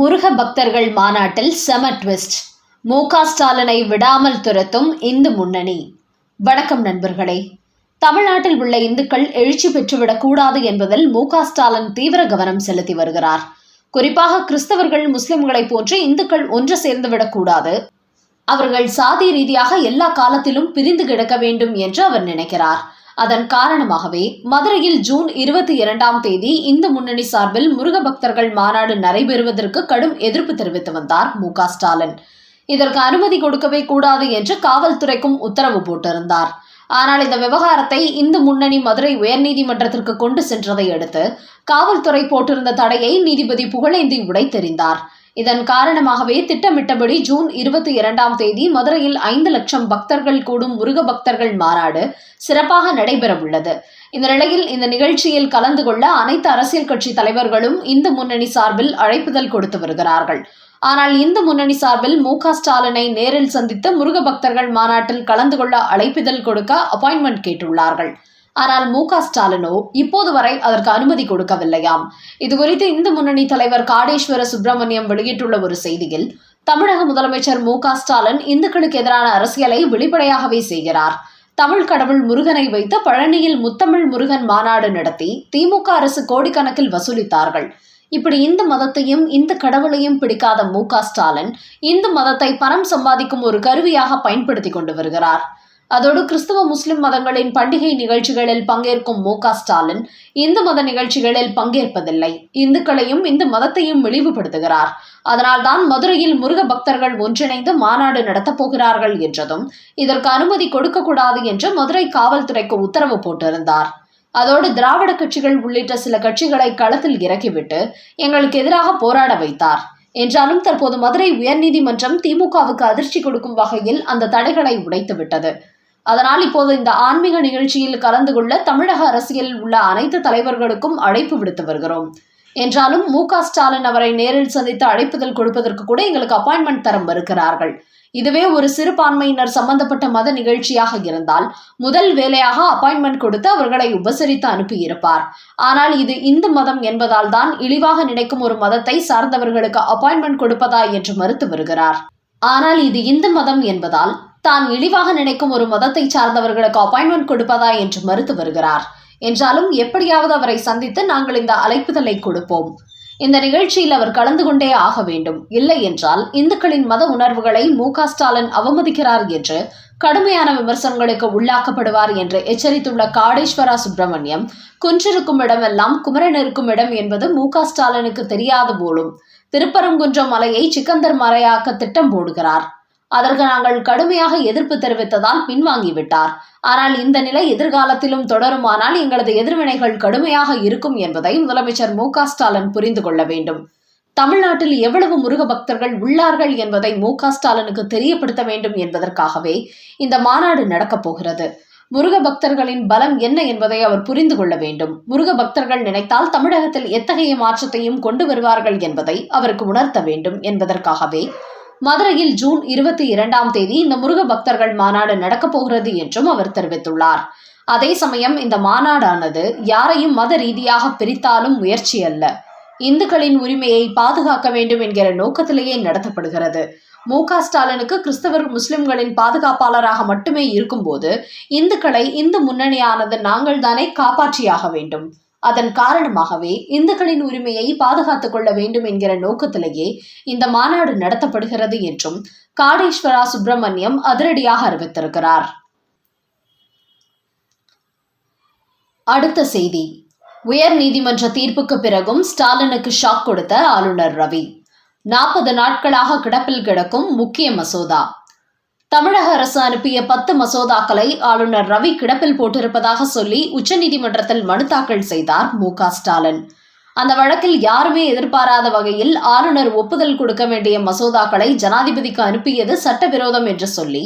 முருக பக்தர்கள் மாநாட்டில் செம ட்விஸ்ட். மு க ஸ்டாலினை விடாமல் துரத்தும் இந்து முன்னணி. வணக்கம் நண்பர்களே. தமிழ்நாட்டில் உள்ள இந்துக்கள் எழுச்சி பெற்றுவிடக்கூடாது என்பதில் மு க ஸ்டாலின் தீவிர கவனம் செலுத்தி வருகிறார். குறிப்பாக கிறிஸ்தவர்கள் முஸ்லிம்களைப் போன்று இந்துக்கள் ஒன்று சேர்ந்து விடக்கூடாது அவர்கள் சாதி ரீதியாக எல்லா காலத்திலும் பிரிந்து கிடக்க வேண்டும் என்று அவர் நினைக்கிறார். அதன் காரணமாகவே மதுரையில் ஜூன் இருபத்தி இரண்டாம் தேதி இந்து முன்னணி சார்பில் முருக பக்தர்கள் மாநாடு நடைபெறுவதற்கு கடும் எதிர்ப்பு தெரிவித்து வந்தார் மு ஸ்டாலின். இதற்கு அனுமதி கொடுக்கவே கூடாது என்று காவல்துறைக்கும் உத்தரவு போட்டிருந்தார். ஆனால் இந்த விவகாரத்தை இந்து முன்னணி மதுரை உயர்நீதிமன்றத்திற்கு கொண்டு சென்றதை அடுத்து காவல்துறை போட்டிருந்த தடையை நீதிபதி புகழேந்தி உடை தெரிந்தார். இதன் காரணமாகவே திட்டமிட்டபடி ஜூன் இருபத்தி இரண்டாம் தேதி மதுரையில் ஐந்து லட்சம் பக்தர்கள் கூடும் முருக பக்தர்கள் மாநாடு சிறப்பாக நடைபெறவுள்ளது. இந்த நிலையில் இந்த நிகழ்ச்சியில் கலந்து கொள்ள அனைத்து அரசியல் கட்சி தலைவர்களும் இந்து முன்னணி சார்பில் அழைப்புதல் கொடுத்து வருகிறார்கள். ஆனால் இந்து முன்னணி சார்பில் மு ஸ்டாலினை நேரில் சந்தித்து முருக பக்தர்கள் மாநாட்டில் கலந்து கொள்ள அழைப்பிதழ் கொடுக்க அப்பாயின்மெண்ட் கேட்டுள்ளார்கள். ஆனால் மு க ஸ்டாலினோ இப்போது வரை அதற்கு அனுமதி கொடுக்கவில்லையாம். இதுகுறித்து இந்து முன்னணி தலைவர் காடேஸ்வர சுப்பிரமணியம் வெளியிட்டுள்ள ஒரு செய்தியில் தமிழக முதலமைச்சர் மு க ஸ்டாலின் இந்துக்களுக்கு எதிரான அரசியலை வெளிப்படையாகவே செய்கிறார். தமிழ் கடவுள் முருகனை வைத்து பழனியில் முத்தமிழ் முருகன் மாநாடு நடத்தி திமுக அரசு கோடிக்கணக்கில் வசூலித்தார்கள். இப்படி இந்து மதத்தையும் இந்து கடவுளையும் பிடிக்காத மு க ஸ்டாலின் இந்து மதத்தை பணம் சம்பாதிக்கும் ஒரு கருவியாக பயன்படுத்தி கொண்டு வருகிறார். அதோடு கிறிஸ்துவ முஸ்லிம் மதங்களின் பண்டிகை நிகழ்ச்சிகளில் பங்கேற்கும் மு ஸ்டாலின் இந்து மத நிகழ்ச்சிகளில் பங்கேற்பதில்லை. இந்துக்களையும் இந்து மதத்தையும் இழிவுபடுத்துகிறார். அதனால்தான் மதுரையில் முருக பக்தர்கள் ஒன்றிணைந்து மாநாடு நடத்தப் போகிறார்கள் என்றதும் இதற்கு அனுமதி கொடுக்கக்கூடாது என்று மதுரை காவல்துறைக்கு உத்தரவு போட்டிருந்தார். அதோடு திராவிட கட்சிகள் உள்ளிட்ட சில கட்சிகளை களத்தில் இறக்கிவிட்டு எங்களுக்கு எதிராக போராட வைத்தார். என்றாலும் தற்போது மதுரை உயர்நீதிமன்றம் திமுகவுக்கு அதிர்ச்சி கொடுக்கும் வகையில் அந்த தடைகளை உடைத்துவிட்டது. அதனால் இப்போது இந்த ஆன்மீக நிகழ்ச்சியில் கலந்து கொள்ள தமிழக அரசியலில் உள்ள அனைத்து தலைவர்களுக்கும் அழைப்பு விடுத்து வருகிறோம். என்றாலும் மு க ஸ்டாலின் அவரை நேரில் சந்தித்து அழைப்புதல் கொடுப்பதற்கு கூட எங்களுக்கு அப்பாயின்மெண்ட் தர மறுக்கிறார்கள். இதுவே ஒரு சிறுபான்மையினர் சம்பந்தப்பட்ட மத நிகழ்ச்சியாக இருந்தால் முதல் வேலையாக அப்பாயின்மெண்ட் கொடுத்து அவர்களை உபசரித்து அனுப்பியிருப்பார். ஆனால் இது இந்து மதம் என்பதால் தான் இழிவாக நினைக்கும் ஒரு மதத்தை சார்ந்தவர்களுக்கு அப்பாயின்மெண்ட் கொடுப்பதா என்று மறுத்து வருகிறார். ஆனால் இது இந்து மதம் என்பதால் தான் இழிவாக நினைக்கும் ஒரு மதத்தை சார்ந்தவர்களுக்கு அப்பாயின்மெண்ட் கொடுப்பதா என்று மறுத்து வருகிறார். என்றாலும் எப்படியாவது அவரை சந்தித்து நாங்கள் இந்த அழைப்புதலை கொடுப்போம். இந்த நிகழ்ச்சியில் அவர் கலந்து கொண்டே ஆக வேண்டும். இல்லை என்றால் இந்துக்களின் மத உணர்வுகளை மு ஸ்டாலின் அவமதிக்கிறார் என்று கடுமையான விமர்சனங்களுக்கு உள்ளாக்கப்படுவார் என்று எச்சரித்துள்ள காடேஸ்வரா சுப்பிரமணியம் குன்றிருக்கும் இடமெல்லாம் குமரன் இருக்கும் இடம் என்பது மு ஸ்டாலினுக்கு தெரியாது போலும் திருப்பரங்குன்றம் மலையை சிக்கந்தர் மலையாக்க திட்டம் போடுகிறார். அதற்கு நாங்கள் கடுமையாக எதிர்ப்பு தெரிவித்ததால் பின்வாங்கிவிட்டார். ஆனால் இந்த நிலை எதிர்காலத்திலும் தொடருமானால் எங்களது எதிர்வினைகள் கடுமையாக இருக்கும் என்பதை முதலமைச்சர் மு ஸ்டாலின் புரிந்து கொள்ள வேண்டும். தமிழ்நாட்டில் எவ்வளவு முருக பக்தர்கள் உள்ளார்கள் என்பதை மு ஸ்டாலினுக்கு தெரியப்படுத்த வேண்டும் என்பதற்காகவே இந்த மாநாடு நடக்கப் போகிறது. முருக பக்தர்களின் பலம் என்ன என்பதை அவர் புரிந்து கொள்ள வேண்டும். முருக பக்தர்கள் நினைத்தால் தமிழகத்தில் எத்தகைய மாற்றத்தையும் கொண்டு வருவார்கள் என்பதை அவருக்கு உணர்த்த வேண்டும் என்பதற்காகவே மதுரையில் ஜூன் இருபத்தி இரண்டாம் தேதி இந்த முருக பக்தர்கள் மாநாடு நடக்கப் போகிறது என்றும் அவர் தெரிவித்துள்ளார். அதே சமயம் இந்த மாநாடானது யாரையும் மத ரீதியாக பிரித்தாலும் முயற்சி அல்ல. இந்துக்களின் உரிமையை பாதுகாக்க வேண்டும் என்கிற நோக்கத்திலேயே நடத்தப்படுகிறது. மு க ஸ்டாலினுக்கு கிறிஸ்தவர் முஸ்லிம்களின் பாதுகாப்பாளராக மட்டுமே இருக்கும்போது இந்துக்களை இந்து முன்னணியானது நாங்கள் தானே காப்பாற்றியாக வேண்டும். அதன் காரணமாகவே இந்துக்களின் உரிமையை பாதுகாத்துக் கொள்ள வேண்டும் என்கிற நோக்கத்திலேயே இந்த மாநாடு நடத்தப்படுகிறது என்றும் காடேஸ்வரா சுப்பிரமணியம் அதிரடியாக அறிவித்திருக்கிறார். அடுத்த செய்தி. உயர் நீதிமன்ற தீர்ப்புக்கு பிறகும் ஸ்டாலினுக்கு ஷாக் கொடுத்த ஆளுநர் ரவி. நாற்பது நாட்களாக கிடப்பில் கிடக்கும் முக்கிய மசோதா. தமிழக அரசு அனுப்பிய பத்து மசோதாக்களை ஆளுநர் ரவி கிடப்பில் போட்டிருப்பதாக சொல்லி உச்சநீதிமன்றத்தில் மனு தாக்கல் செய்தார் மு ஸ்டாலின். அந்த வழக்கில் யாருமே எதிர்பாராத வகையில் ஆளுநர் ஒப்புதல் கொடுக்க வேண்டிய மசோதாக்களை ஜனாதிபதிக்கு அனுப்பியது சட்டவிரோதம் என்று சொல்லி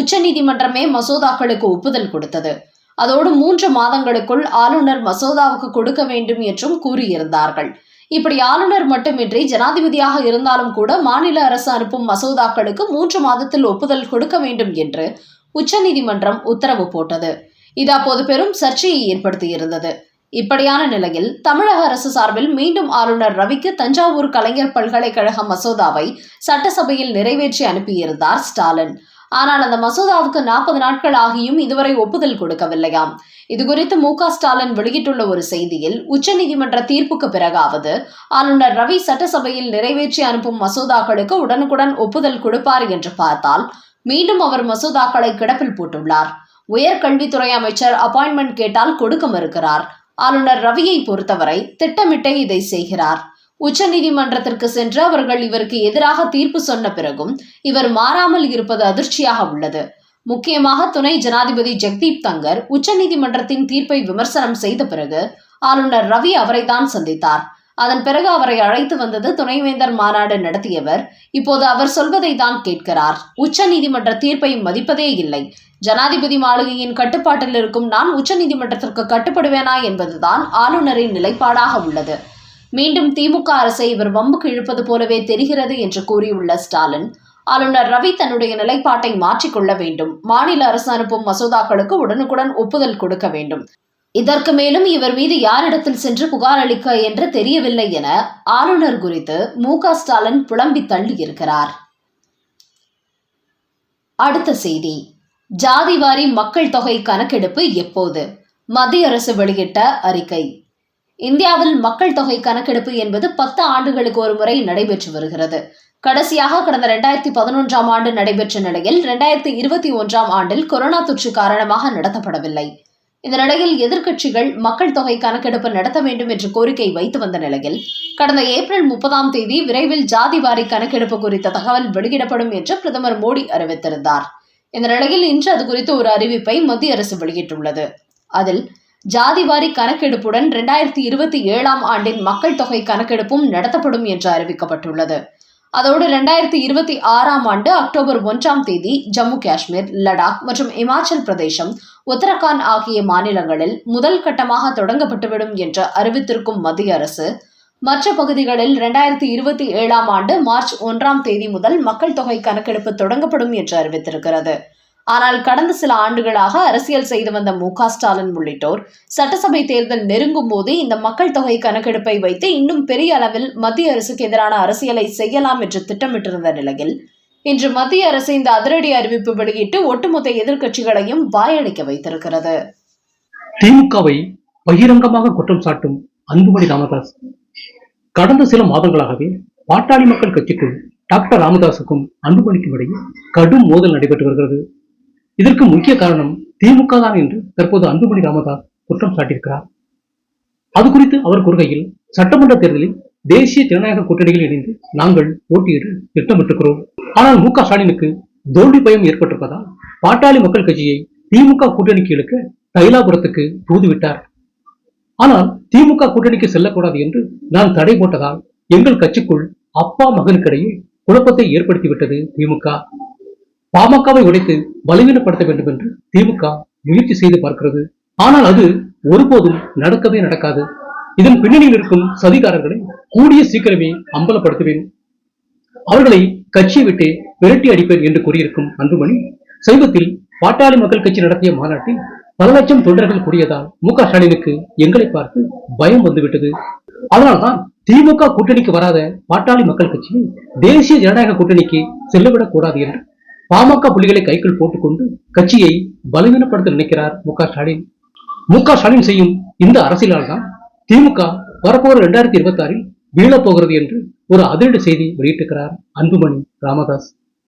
உச்சநீதிமன்றமே மசோதாக்களுக்கு ஒப்புதல் கொடுத்தது. அதோடு மூன்று மாதங்களுக்குள் ஆளுநர் மசோதாவுக்கு கொடுக்க வேண்டும் என்றும் கூறியிருந்தார்கள். இப்படி ஆளுநர் மட்டுமின்றி ஜனாதிபதியாக இருந்தாலும் கூட மாநில அரசு அனுப்பும் மசோதாக்களுக்கு மூன்று மாதத்தில் ஒப்புதல் கொடுக்க வேண்டும் என்று உச்சநீதிமன்றம் உத்தரவு போட்டது. இது அப்போது பெரும் சர்ச்சையை ஏற்படுத்தியிருந்தது. இப்படியான நிலையில் தமிழக அரசு சார்பில் மீண்டும் ஆளுநர் ரவிக்கு தஞ்சாவூர் கலைஞர் பல்கலைக்கழக மசோதாவை சட்டசபையில் நிறைவேற்றி அனுப்பியிருந்தார் ஸ்டாலின். ஆனால் அந்த மசோதாவுக்கு நாற்பது நாட்கள் ஆகியும் இதுவரை ஒப்புதல் கொடுக்கவில்லையாம் இதுகுறித்து மு க ஸ்டாலின் வெளியிட்டுள்ள ஒரு செய்தியில் உச்சநீதிமன்ற தீர்ப்புக்கு பிறகாவது ஆளுநர் ரவி சட்டசபையில் நிறைவேற்றி அனுப்பும் மசோதாக்களுக்கு உடனுக்குடன் ஒப்புதல் கொடுப்பார் என்று பார்த்தால் மீண்டும் அவர் மசோதாக்களை கிடப்பில் போட்டுள்ளார். உயர்கல்வித்துறை அமைச்சர் அப்பாயின்மெண்ட் கேட்டால் கொடுக்க மறுக்கிறார். ஆளுநர் ரவியை பொறுத்தவரை திட்டமிட்டே இதை செய்கிறார். உச்சநீதிமன்றத்திற்கு சென்று அவர்கள் இவருக்கு எதிராக தீர்ப்பு சொன்ன பிறகும் இவர் மாறாமல் இருப்பது அதிர்ச்சியாக உள்ளது. முக்கியமாக துணை ஜனாதிபதி ஜெக்தீப் தங்கர் உச்சநீதிமன்றத்தின் தீர்ப்பை விமர்சனம் செய்த பிறகு ஆளுநர் ரவி அவரைத்தான் சந்தித்தார். அதன் பிறகு அவரை அழைத்து வந்தது துணைவேந்தர் மாநாடு நடத்தியவர். இப்போது அவர் சொல்வதை தான் கேட்கிறார். உச்சநீதிமன்ற தீர்ப்பை மதிப்பதே இல்லை. ஜனாதிபதி மாளிகையின் கட்டுப்பாட்டில் இருக்கும் நான் உச்சநீதிமன்றத்திற்கு கட்டுப்படுவேனா என்பதுதான் ஆளுநரின் நிலைப்பாடாக உள்ளது. மீண்டும் திமுக அரசை இவர் வம்புக்கு இழுப்பது போலவே தெரிகிறது என்று கூறியுள்ள ஸ்டாலின் ஆளுநர் ரவி தன்னுடைய நிலைப்பாட்டை மாற்றிக்கொள்ள வேண்டும். மாநில அரசு அனுப்பும் மசோதாக்களுக்கு உடனுக்குடன் ஒப்புதல் கொடுக்க வேண்டும். இதற்கு மேலும் இவர் மீது யாரிடத்தில் சென்று புகார் அளிக்க என்று தெரியவில்லை என ஆளுநர் குறித்து மு க ஸ்டாலின் புலம்பி தள்ளியிருக்கிறார். அடுத்த செய்தி. ஜாதிவாரி மக்கள் தொகை கணக்கெடுப்பு எப்போது? மத்திய அரசு வெளியிட்ட அறிக்கை. இந்தியாவில் மக்கள் தொகை கணக்கெடுப்பு என்பது பத்து ஆண்டுகளுக்கு ஒரு முறை நடைபெற்று வருகிறது. கடைசியாக கடந்த இரண்டாயிரத்தி பதினொன்றாம் ஆண்டு நடைபெற்ற நிலையில் இரண்டாயிரத்தி இருபத்தி ஒன்றாம் ஆண்டில் கொரோனா தொற்று காரணமாக நடத்தப்படவில்லை. இந்த நிலையில் எதிர்க்கட்சிகள் மக்கள் தொகை கணக்கெடுப்பு நடத்த வேண்டும் என்ற கோரிக்கை வைத்து வந்த நிலையில் கடந்த ஏப்ரல் முப்பதாம் தேதி விரைவில் ஜாதிவாரி கணக்கெடுப்பு குறித்த தகவல் வெளியிடப்படும் என்று பிரதமர் மோடி அறிவித்திருந்தார். இந்த நிலையில் இன்று அது குறித்து ஒரு அறிவிப்பை மத்திய அரசு வெளியிட்டுள்ளது. அதில் ஜாதிவாரி கணக்கெடுப்புடன் இரண்டாயிரத்தி இருபத்தி ஏழாம் ஆண்டின் மக்கள் தொகை கணக்கெடுப்பும் நடத்தப்படும் என்று அறிவிக்கப்பட்டுள்ளது. அதோடு இரண்டாயிரத்தி இருபத்தி ஆறாம் ஆண்டு அக்டோபர் ஒன்றாம் தேதி ஜம்மு காஷ்மீர் லடாக் மற்றும் இமாச்சல் பிரதேசம் உத்தரகாண்ட் ஆகிய மாநிலங்களில் முதல் கட்டமாக தொடங்கப்பட்டுவிடும் என்று அறிவித்திருக்கும் மத்திய அரசு மற்ற பகுதிகளில் இரண்டாயிரத்தி இருபத்தி ஏழாம் ஆண்டு மார்ச் ஒன்றாம் தேதி முதல் மக்கள் தொகை கணக்கெடுப்பு தொடங்கப்படும் என்று அறிவித்திருக்கிறது. ஆனால் கடந்த சில ஆண்டுகளாக அரசியல் செய்து வந்த மு ஸ்டாலின் உள்ளிட்டோர் சட்டசபை தேர்தல் நெருங்கும் போது இந்த மக்கள் தொகை கணக்கெடுப்பை வைத்து இன்னும் பெரிய அளவில் மத்திய அரசுக்கு எதிரான அரசியலை செய்யலாம் என்று திட்டமிட்டிருந்த நிலையில் இன்று மத்திய அரசு இந்த அதிரடி அறிவிப்பு வெளியிட்டு ஒட்டுமொத்த எதிர்க்கட்சிகளையும் வாயடைக்க வைத்திருக்கிறது. திமுகவை பகிரங்கமாக குற்றம் சாட்டும் அன்புமணி ராமதாஸ். கடந்த சில மாதங்களாகவே பாட்டாளி மக்கள் கட்சிக்குள் டாக்டர் ராமதாஸுக்கும் அன்புமணிக்கும் இடையே கடும் மோதல் நடைபெற்று வருகிறது. இதற்கு முக்கிய காரணம் திமுக தான் என்று தற்போது அன்புமணி ராமதாஸ் குற்றம் சாட்டியிருக்கிறார். அது குறித்து அவர் கூறுகையில் சட்டமன்ற தேர்தலில் தேசிய ஜனநாயக கூட்டணியில் இணைந்து நாங்கள் போட்டியிட திட்டமிட்டிருக்கிறோம். ஆனால் மு க ஸ்டாலினுக்கு தோல்வி பயம் ஏற்பட்டிருப்பதால் பாட்டாளி மக்கள் கட்சியை திமுக கூட்டணிக்கு இழுக்க தைலாபுரத்துக்கு தூதுவிட்டார். ஆனால் திமுக கூட்டணிக்கு செல்லக்கூடாது என்று நான் தடை போட்டதால் எங்கள் கட்சிக்குள் அப்பா மகனுக்கிடையே குழப்பத்தை ஏற்படுத்திவிட்டது திமுக. பாமகவை உடைத்து வலுவீனப்படுத்த வேண்டும் என்று திமுக முயற்சி செய்து பார்க்கிறது. ஆனால் அது ஒருபோதும் நடக்கவே நடக்காது. இதன் பின்னணியில் இருக்கும் சதிகாரர்களை கூடிய சீக்கிரமே அம்பலப்படுத்துவேன். அவர்களை கட்சியை விட்டு விரட்டி அடிப்பேன் என்று கூறியிருக்கும் அன்புமணி சமீபத்தில் பாட்டாளி மக்கள் கட்சி நடத்திய மாநாட்டில் பல லட்சம் தொண்டர்கள் கூடியதால் மு க ஸ்டாலினுக்கு எங்களை பார்த்து பயம் வந்துவிட்டது. அதனால்தான் திமுக கூட்டணிக்கு வராத பாட்டாளி மக்கள் கட்சியை தேசிய ஜனநாயக கூட்டணிக்கு செல்லவிடக் கூடாது என்று பாமக புலிகளை கைக்குள் போட்டுக்கொண்டு கட்சியை பலவீனப்படுத்த நினைக்கிறார் மு க ஸ்டாலின். மு க ஸ்டாலின் செய்யும் இந்த அரசியலால் தான் திமுக வரப்போற இரண்டாயிரத்தி இருபத்தி ஆறில் வீழப்போகிறது என்று ஒரு அதிரடி செய்தி வெளியிட்டிருக்கிறார் அன்புமணி ராமதாஸ்.